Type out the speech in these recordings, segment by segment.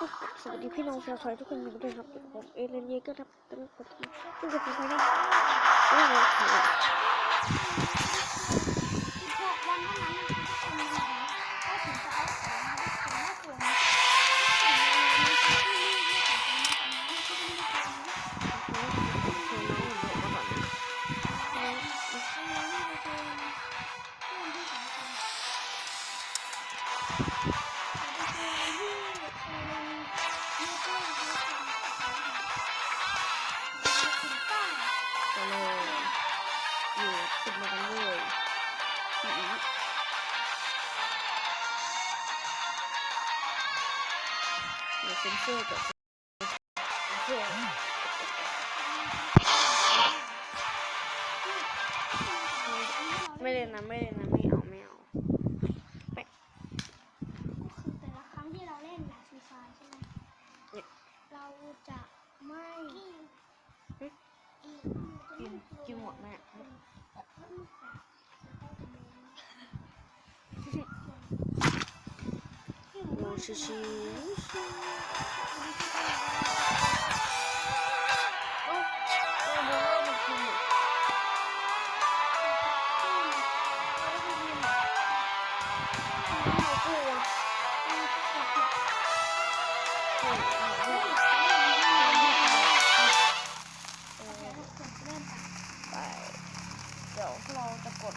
สวัสดีพี่น้องชาวไทยทุกคนอยู่ด้วยครับผมเอเลนเยก็รับตอนนี้ผมที่จะเป็นไฟนะโอ้โหหกวันเท่านั้นนะคะ เดี๋ยวเซ็นเซอร์ก่อนเซ็นเซอร์ไม่เล่นนะไม่เล่นนะไม่เอาไม่เอาคือแต่ละครั้งที่เราเล่นฟรีไฟใช่ไหมเนี่ยเราจะไม่หึกินกินหมดแม่โมชิชิ ดี๋ยวเราจะกด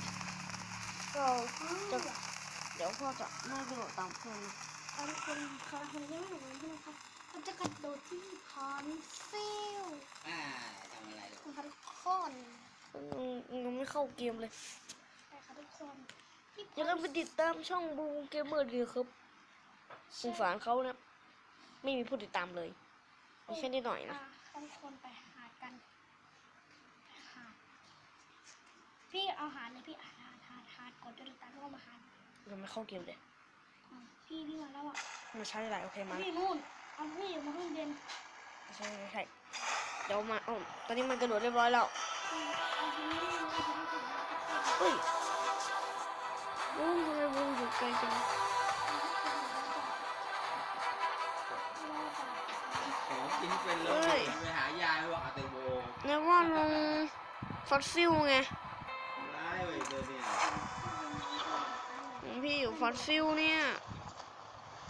เราจะเดี๋ยวพ่อจะไม่กระโดดตามเพื่อนนะบางคนเขาคนยังไม่รู้ใช่ไหมคะเขาจะกระโดดที่พอนฟิลอ่าทำอะไรลูกนะคะทุกคนยังไม่เข้าเกมเลยแต่ค่ะทุกคนอย่าลืมไปติดตามช่องบูเกมเมอร์ดีครับสงสารเขานะ ไม่มีผู้ติดตามเลย มีแค่นิดหน่อยนะอะคนไปหากันไปหา พี่เอาหาเลยพี่หาหาหาหากดจนตามแล้วก็มาหายังไม่เข้าเกมเลยอะพี่พี่มาแล้วอะมาใช้หลายโอเคมาพี่นู่นเอาพี่มาเพิ่งเรียนใช่ใช่ใช่เดี๋ยวมาอ๋อตอนนี้มันกระโดดเรียบร้อยแล้วเอาทีนี้เอาทีนี้ถึงแล้วก็เข้าเฮ้ยบูมทำไมบูมอยู่ไกลจังของกินเป็นลมไปหายายว่าอาเตโบเนี่ยว่าลงฟอสซิลไงร้าย เลยเนี่ยพี่อยู่ฟอสซิลเนี่ย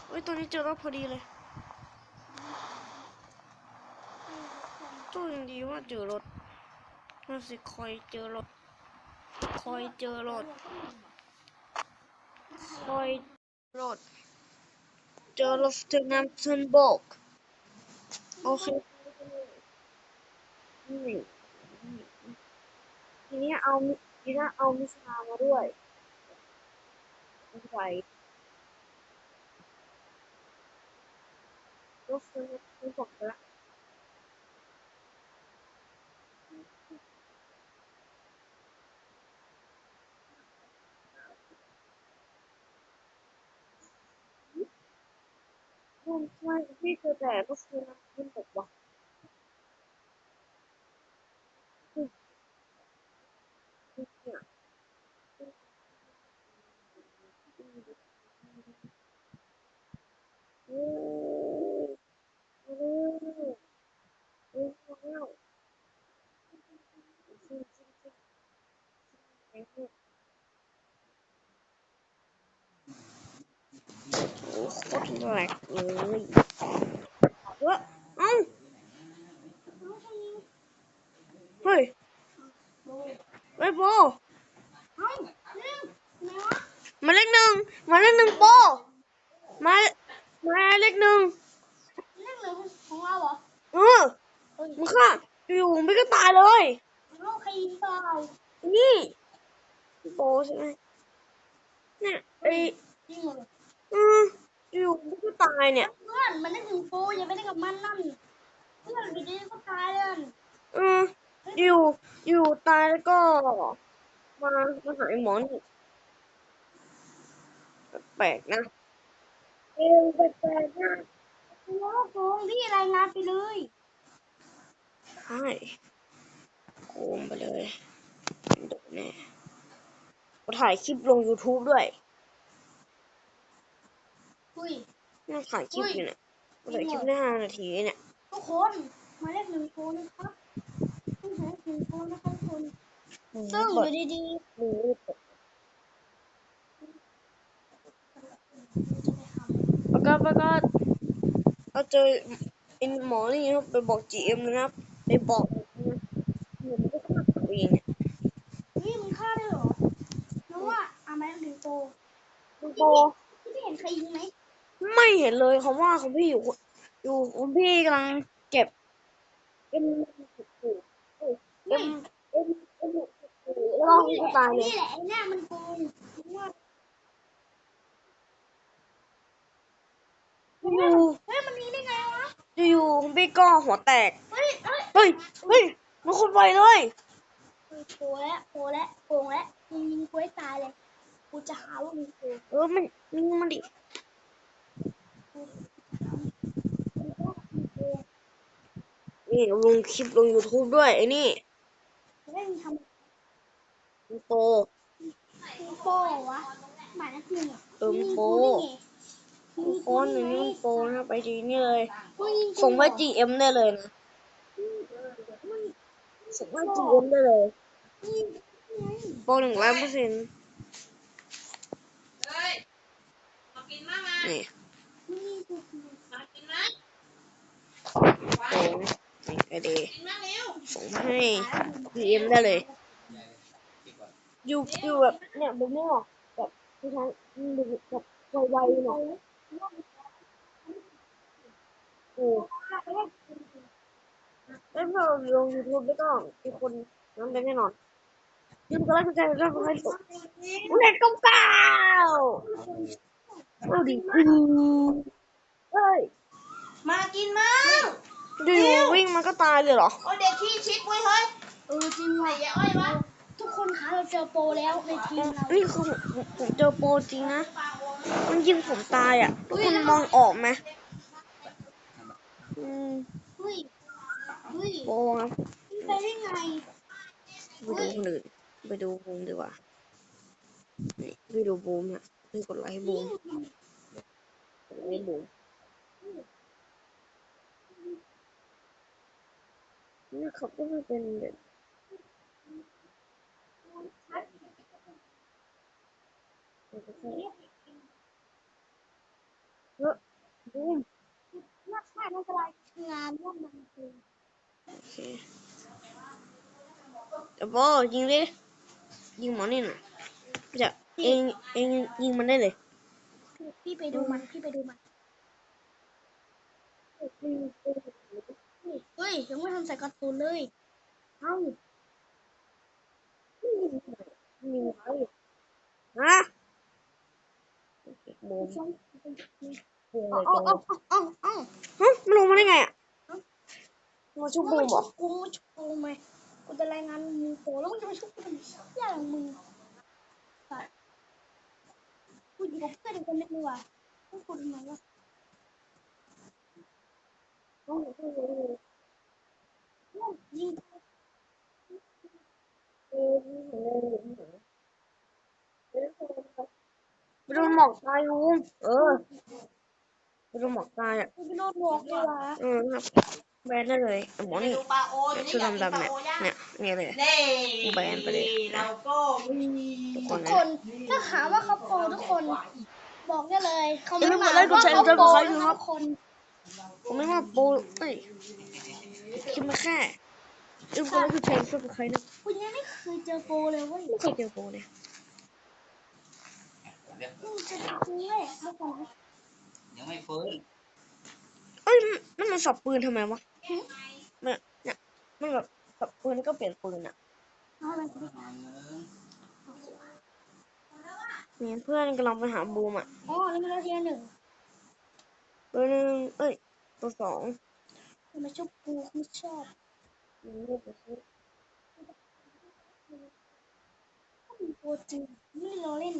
เฮ้ยตัวนี้เจอรถพอดีเลยตัวยังดีว่าเจอรถน่าสิคอยเจอรถ คอยเจอรถ คอยรถ เจอรถถึงน้ำทันโบกโอเคนี่ทีนี้เอา ทีนี้เอามิชามาด้วยไม่ไหวรถซื้อซื้อผมละใช่พี่เจอแต่รถซื้อน้ำขึ้นบอกว่าเนี่ย โอ้โอ้โอ้ว้าวซิ่งซิ่งซิ่งซิ่งซิ่ง โคตรแหลกเลยเฮ้ยเอ้าเฮ้ยเฮ้ยโบมาเลขหนึ่งมาเลขหนึ่งโบมามาเลขหนึ่งเรื่องเหลือของเราเหรอเออมึงค่ะอยู่ไม่ก็ตายเลยเราใครยิงเปล่านี่โบใช่ไหมเนี่ยไอยิงเหรออืม อยู่ไม่ก็ตายเนี่ย เพื่อนมันได้ถึงโฟอย่าไปเล่นกับมันนั่นเพื่อนอยู่ดีๆก็ตายเลยอืมอยู่อยู่ตายแล้วก็มามาหาไอ้หมอนี่แปลกๆนะเออแปลกๆนะโอ้โหพี่รายงานไปเลยใช่โกงไปเลยโดนแน่กูถ่ายคลิปลง YouTube ด้วย อุ้ยน่าถ่ายคลิปอยู่เนี่ยเหลือคลิปได้ห้านาทีเนี่ยทุกคนหมายเลขหนึ่งโฟนนะครับต้องหมายเลขหนึ่งโฟนนะครับทุกคนซึ่งอยู่ดีๆหมูจะไปทำแล้วก็แล้วก็เราเจอไอ้หมอนี่ครับไปบอก GM เลยนะครับไปบอกนะเหมือนไม่ฆ่าตัวเองเนี่ยเฮ้ยมึงฆ่าได้เหรอรู้ว่าอะหมายเลขหนึ่งโฟคุณโตพี่ได้เห็นใครยิงไหม ไม่เห็นเลยเขาว่าของพี่อยู่ อยู่ของพี่กำลังเก็บเอ็มอยู่เอ็มเอ็มเอ็มแล้วก็เขาตายเลยนี่แหละไอ้เนี่ยมันโกงรู้ว่าอยู่เฮ้ยมันมีได้ไงวะอยู่ของพี่ก็หัวแตก เฮ้ยเฮ้ยเฮ้ยมันคนไวเลยโกงแล้วโกงแล้วโกงแล้วมึงยิงกูให้ตายเลย กูจะหาว่ามึงโกงเออมันมันมันดิ นี่ลงคลิปลง YouTube ด้วย ไอ้นี่เล่นทมันโตำมึงโป้วะหมายเลขหนึ่งอะเออมันโป้มึงยิงโอนหนึ่งได้นี่ไงมันโตนะครับไปทีนี่เลยมึงยิงกูส่งไปเหรอ GM ได้เลยนะส่งไป GM ได้เลยมึงยิงกูได้ไงโปรหนึ่งร้อยเปอร์เซ็นต์เฮ้ยมากินมากมา นี่ มึงยิงกู มากินไหม โปรนี่ไอเดย์กินมากเร็วส่งมาให้ GM ได้เลยอยู่อยู่แบบเนี่ยแบบนี้หรอแบบที่ทั้งดูแบบไวๆหน่อยเออแล้วพอลง YouTube แล้วก็มีคนนั้นได้แน่นอนยืมก็ไลค์กดแชร์แล้วก็ให้ตกเน็ตก้าเก้าเอาดิเฮ้ย มากินมากอยู่ๆวิ่งมันก็ตายเลยเหรอ โอ้เด็กขี้ชิดเว้ยเฮ้ยเออจริงว่ะไอ้อ้อยวะทุกคนคะเราเจอโปรแล้วในทีมเรานี่คือผมผมเจอโปรจริงนะ มันยิงผมตายอะ ทุกคนมองออกไหมอืมเฮ้ยเฮ้ยโปรครับมันไปได้ไงไปดูคนอื่นไปดูบูมดีกว่านี่ไปดูบูมอะนี่กดไลค์บูมกดไลค์บูม เขาก็ไม่เป็นแบบเยอะบูมน่าใช่น่าจะไรงานร่วมมันคือโอเคเดี๋ยวโบยิงดิยิงหมอนี่หน่อยจะเองเองยิงมันได้เลยพี่ไปดูมันพี่ไปดูมัน เฮ้ย ยังไม่ทำใส่การ์ตูนเลย เอ้ายิงเขาอยู่ฮะบูมช่องบูมเลเอายเอาจังเอาเอาเอาฮะมันลงมาได้ไงอะมาชุบบูมเหรอกูไม่ชุบกูไหมกูจะรายงานมึงโตแล้วมึงจะมาชุบกูเป็นเหี้ยอะไรของมึงสัตว์กูอยู่กับเพื่อนอีกคนนึงดีกว่าพูดกูทำไมวะยิง ไปโดนหม อกตายบูมเออไปโดนหมอกตายอะกูไปโดนบอกดีกว่าเออครับแบนได้เลยหมอนี่ ดูปลาโอเนี่ยชุดดำๆเนี่ยเนี่ยเนี่ยเลย นี่แบนไปเลยนะ เราก็มีทุกคทุนกนะ คนถ้าหาว่าเขาโปรทุกคน บอกได้เลยเขาอย่าลืไม่มกมาดไลค์กดว่าแชร์เขากดโปรซับสไครบ์นะด้วยคครัรับบทุกคนผมไม่ว่าโปรเอ้ยคิดมาแค่ลืมกดไลค์กดแชร์กดซับสไครต์นะกูยังไม่เคยเจอโปรเลยเว้ยไม่เคยเจอโปรเลยมึงจะจริง เลยเมื่อก่อนยังไม่ฟื้นเอ้ยนั่นมันสับปืนทำไมวะเนี่ยเนี่ยมันแบบสับปืนแล้วก็เปลี่ยนปืนอะเอาอะไรกูเนี่ยเพื่อนกำลังไปหาบูมอะอ๋อแล้วมันแล้วทีละหนึ่งตัวหนึ่งเอ้ย ตัวสองทำไมชอบกูไม่ชอบมันไม่ไปซื้อถ้าเป็นโปรจริงไม่ได้ล้อเล่น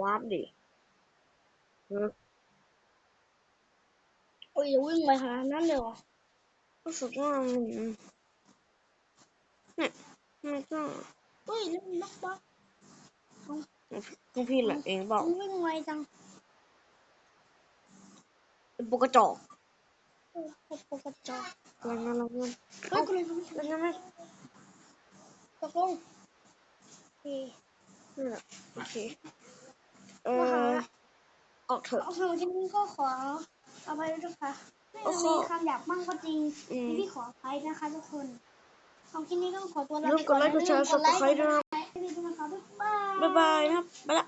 วาร์ปดิเออโอ้ยอย่าวิ่งไปขนาดนั้นเลยเหรอรู้สึกว่ามันเนี่ยมันก็เฮ้ยแล้วมันล็อกบักต้องพี่แหละเองเปล่ามันวิ่งไวจังเป็นปกกระจอกเออพวกพวกกระจอกรายงานรายงานเฮ้ยกูเลยรู้รายงานไหมตกลงโอเคนั่นแหละโอเค เอมาหาอออกเถอะเอาสำหรับที่นี้ก็ขออภัยด้วยนะคะไม่โอ้โหมีคำหยาบบ้างก็จริงอืมที่พี่ขออภัยนะคะทุกคนของที่นี้ก็ขอตัวลาลืมไปกดไลค์กดแชร์อย่าลืม Subscribe ด้วยนะกดไลค์กดแชร์ให้ดีด้วยนะคะบ๊ายบาย บ๊ายบายนะครับไปละ